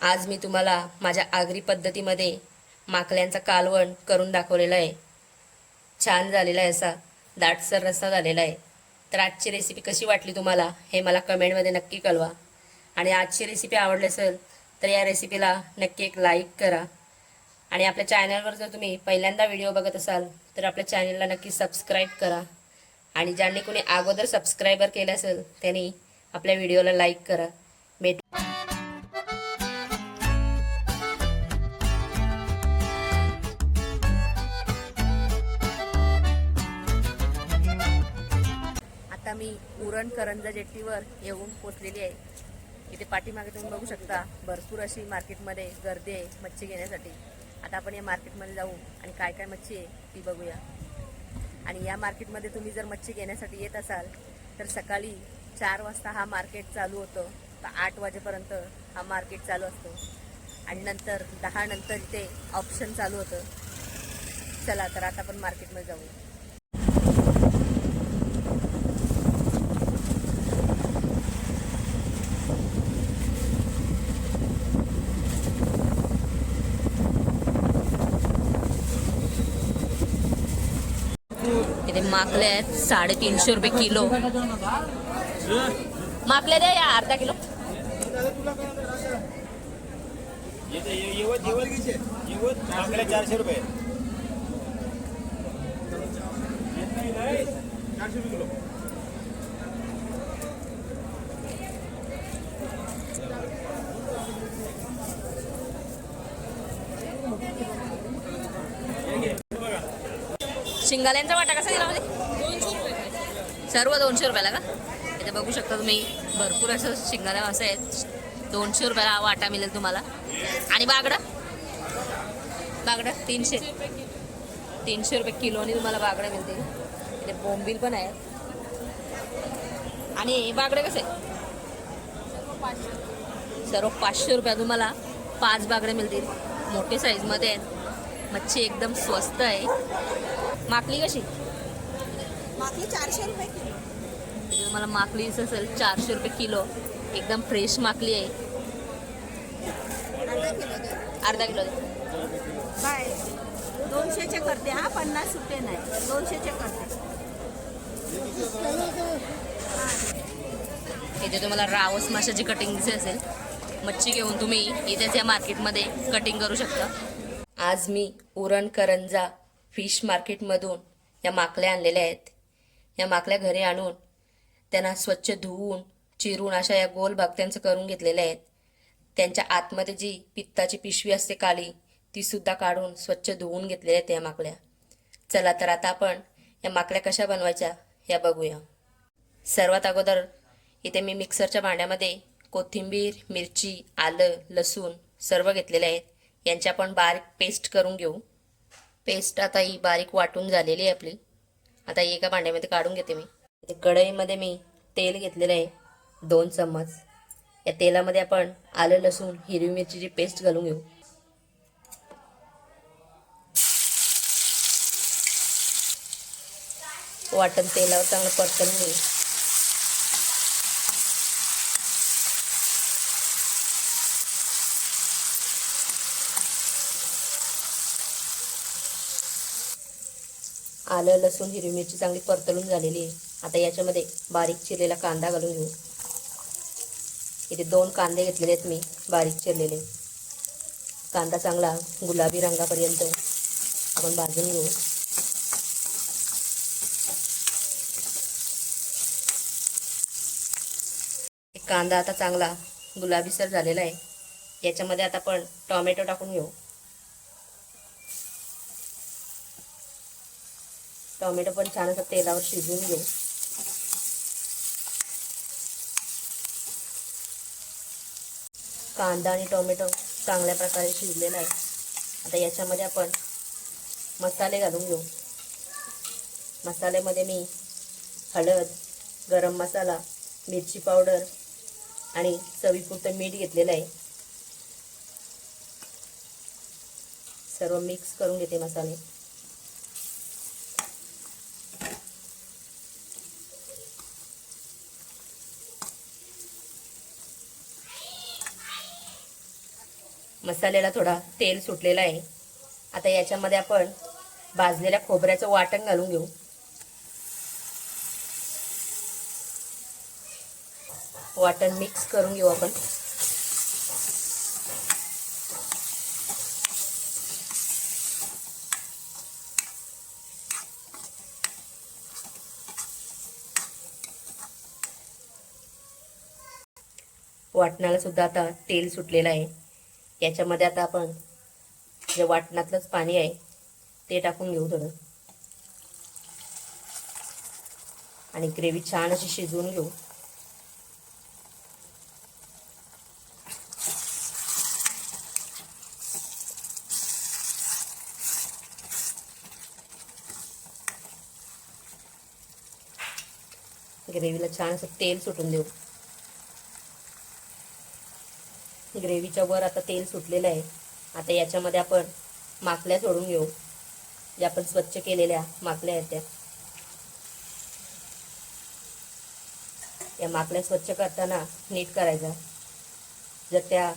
आज मी तुम्हाला माझ्या आगरी पद्धतीमध्ये माकल्यांचा कालवण करून दाखवलेला आहे. छान झालेला आहे असा. दाटसर रस्सा झालेला आहे. तर आजची रेसिपी कशी वाटली तुम्हाला हे मला कमेंटमध्ये नक्की कळवा. आणि आजची रेसिपी आवडली असेल तर या रेसिपीला नक्की एक लाईक करा. आणि आपल्या चॅनलवर जर तुम्ही पहिल्यांदा व्हिडिओ बघत असाल तर आपल्या चॅनलला नक्की सबस्क्राईब करा. आणि ज्यांनी कोणी अगोदर सबस्क्रायबर केलं असेल त्यांनी आपल्या व्हिडिओला लाईक करा. आम्ही मी उरण करंजा जेट्टीवर येऊन पोचलेली आहे. इथे पाठीमागे तुम्ही बघू शकता भरपूर अशी मार्केटमध्ये गर्दी आहे मच्छी घेण्यासाठी. आता आपण या मार्केटमध्ये जाऊ आणि काय काय मच्छी आहे ती बघूया. आणि या मार्केटमध्ये तुम्ही जर मच्छी घेण्यासाठी येत असाल तर सकाळी चार वाजता हा मार्केट चालू होतं. तर आठ वाजेपर्यंत हा मार्केट चालू असतो. आणि नंतर दहा नंतर इथे ऑप्शन चालू होतं. चला तर आता आपण मार्केटमध्ये जाऊ. माकले आहेत साडेतीनशे रुपये किलो. माकले द्या या अर्धा किलो. चारशे रुपये. चारशे रुपये किलो शिंगाल्यांचा वाटा कसा दिला म्हणजे? सर्व दोनशे रुपयाला का? इथे बघू शकता तुम्ही भरपूर असं शिंगाल्या असं आहेत. दोनशे रुपयाला वाटा मिळेल तुम्हाला. आणि बागडा? बागडा? तीनशे. तीनशे रुपये किलोनी तुम्हाला बागडा मिळते इथे बोंबील पण आहेत. आणि बागडे कसे? सर्व पाचशे रुपया. तुम्हाला पाच बागडे मिळतील. मोठे साईजमध्ये आहेत. मच्छी एकदम स्वस्त आहे. माकली कशी? मागली चारशे रुपये किलो. तुम्हाला माकलीच असेल चारशे रुपये किलो. एकदम फ्रेश माकली आहे. अर्धा किलो. बाय. दोनशेचे करते हा पन्नास रुपये नाही. दोनशेचे करते. इथे तुम्हाला रावस माशाची कटिंग दिसे असेल. मच्छी घेऊन तुम्ही इथेच या मार्केटमध्ये कटिंग करू शकता. आज मी उरण करंजा फिश मार्केटमधून या माकल्या आणलेल्या आहेत. या माकल्या घरी आणून त्यांना स्वच्छ धुवून चिरून अशा या गोल भाग त्यांचं करून घेतलेल्या आहेत. त्यांच्या आतमध्ये जी पित्ताची पिशवी असते काळी तीसुद्धा काढून स्वच्छ धुवून घेतलेल्या आहेत या माकल्या. चला तर आता आपण या माकल्या कशा बनवायच्या या बघूया. सर्वात अगोदर इथे मी मिक्सरच्या भांड्यामध्ये कोथिंबीर मिरची आलं लसूण सर्व घेतलेले आहेत. यांची आपण बारीक पेस्ट करून घेऊ. पेस्ट आता ही बारीक वाटून झालेली आहे आपली. आता ही एका भांड्यामध्ये काढून घेते मी. कढईमध्ये मी तेल घेतलेलं आहे दोन चम्मच. या तेलामध्ये आपण आलं लसूण हिरवी मिरचीची पेस्ट घालून घेऊ. वाटण तेलावर चांगलं परतून घेऊ. आलं लसूण हिरवी मिरची चांगली परतळून झालेली आहे. आता याच्यामध्ये बारीक चिरलेला कांदा घालून घेऊ. इथे दोन कांदे घेतलेले आहेत मी बारीक चिरलेले. कांदा चांगला गुलाबी रंगापर्यंत आपण भाजून घेऊ. कांदा आता चांगला गुलाबीसर झालेला आहे. याच्यामध्ये आता आपण टॉमॅटो टाकून घेऊ. टॉमॅटो पण छान असं तेलावर शिजवून घेऊ. कांदा आणि टोमॅटो चांगल्या प्रकारे शिजलेला आहे. आता याच्यामध्ये आपण मसाले घालून घेऊ. मसाल्यामध्ये मी हळद गरम मसाला मिरची पावडर आणि चवीपुरतं मीठ घेतलेलं आहे. सर्व मिक्स करून घेते मसाले. मसाल्याला थोडा तेल सुटलेला आहे. आता याच्यामध्ये आपण भाजलेल्या खोबऱ्याचं वाटण घालून घेऊ. वाटण मिक्स करून घेऊ आपण. वाटणाला सुद्धा आता तेल सुटलेलं आहे. याच्यामध्ये आता आपण जे वाटणातलंच पाणी आहे ते टाकून घेऊ थोडं. आणि ग्रेव्ही छान अशी शिजवून घेऊ. ग्रेव्हीला छान असं तेल सुटून देऊ. ग्रेव्हीच्या वर आता तेल सुटलेलं आहे. आता याच्यामध्ये आपण माकल्या सोडून घेऊ. जे आपण स्वच्छ केलेल्या माकल्या आहेत त्या. या माकल्या स्वच्छ करताना नीट करायचा. जर त्या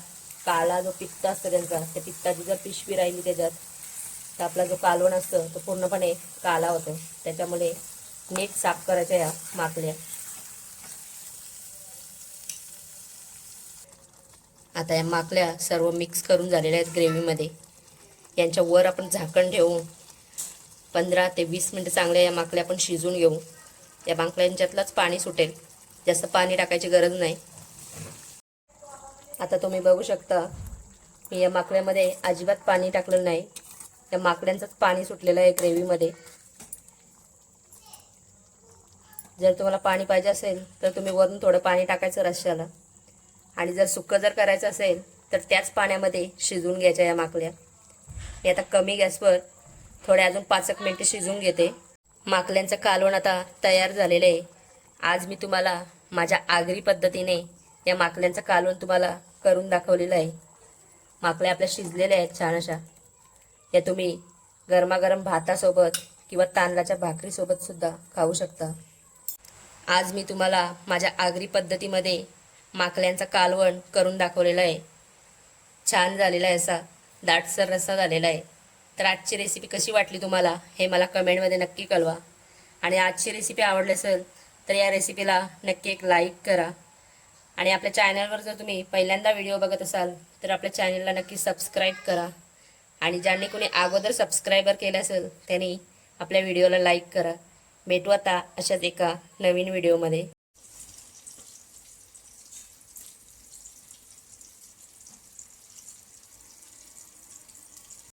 काळा जो पित्त असतो त्यांचा त्या पित्ताची जर पिशवी राहिली त्याच्यात तर आपला जो कालवण असतं तो पूर्णपणे काला होतो. त्याच्यामुळे नीट साफ करायच्या या माकल्या. आता या माकल्या सर्व मिक्स करून झालेल्या आहेत ग्रेव्हीमध्ये यांच्या वर आपण झाकण ठेवून पंधरा ते वीस मिनटं चांगल्या या माकल्या आपण शिजून घेऊ. या माकल्यांच्यातलंच पाणी सुटेल. जास्त पाणी टाकायची गरज नाही. आता तुम्ही बघू शकता मी या माकड्यामध्ये अजिबात पाणी टाकलेलं नाही. या माकड्यांचंच पाणी सुटलेलं आहे ग्रेव्हीमध्ये जर तुम्हाला पाणी पाहिजे असेल तर तुम्ही वरून थोडं पाणी टाकायचं रश्याला आणि जर सुकं जर करायचं असेल तर त्याच पाण्यामध्ये शिजवून घ्यायच्या या माकल्या मी आता कमी गॅसवर थोड्या अजून पाच एक मिनटं शिजवून घेते. माकल्यांचं कालवण आता तयार झालेलं आहे. आज मी तुम्हाला माझ्या आगरी पद्धतीने या माकल्यांचं कालवण तुम्हाला करून दाखवलेलं आहे. माकल्या आपल्या शिजलेल्या आहेत छान अशा. या तुम्ही गरमागरम भातासोबत किंवा तांदळाच्या भाकरीसोबत सुद्धा खाऊ शकता. आज मी तुम्हाला माझ्या आगरी पद्धतीमध्ये माकल्यांचा कालवण करून दाखवलेला आहे. छान झालेला आहे असा. दाटसर रस्सा झालेला आहे. तर आजची रेसिपी कशी वाटली तुम्हाला हे मला कमेंटमध्ये नक्की कळवा. आणि आजची रेसिपी आवडली असेल तर या रेसिपीला नक्की एक लाईक करा. आणि आपल्या चॅनलवर जर तुम्ही पहिल्यांदा व्हिडिओ बघत असाल तर आपल्या चॅनलला नक्की सबस्क्राईब करा. आणि ज्यांनी कोणी अगोदर सबस्क्रायबर केलं असेल त्यांनी आपल्या व्हिडिओला लाईक करा. भेटू आता अशाच एका नवीन व्हिडिओमध्ये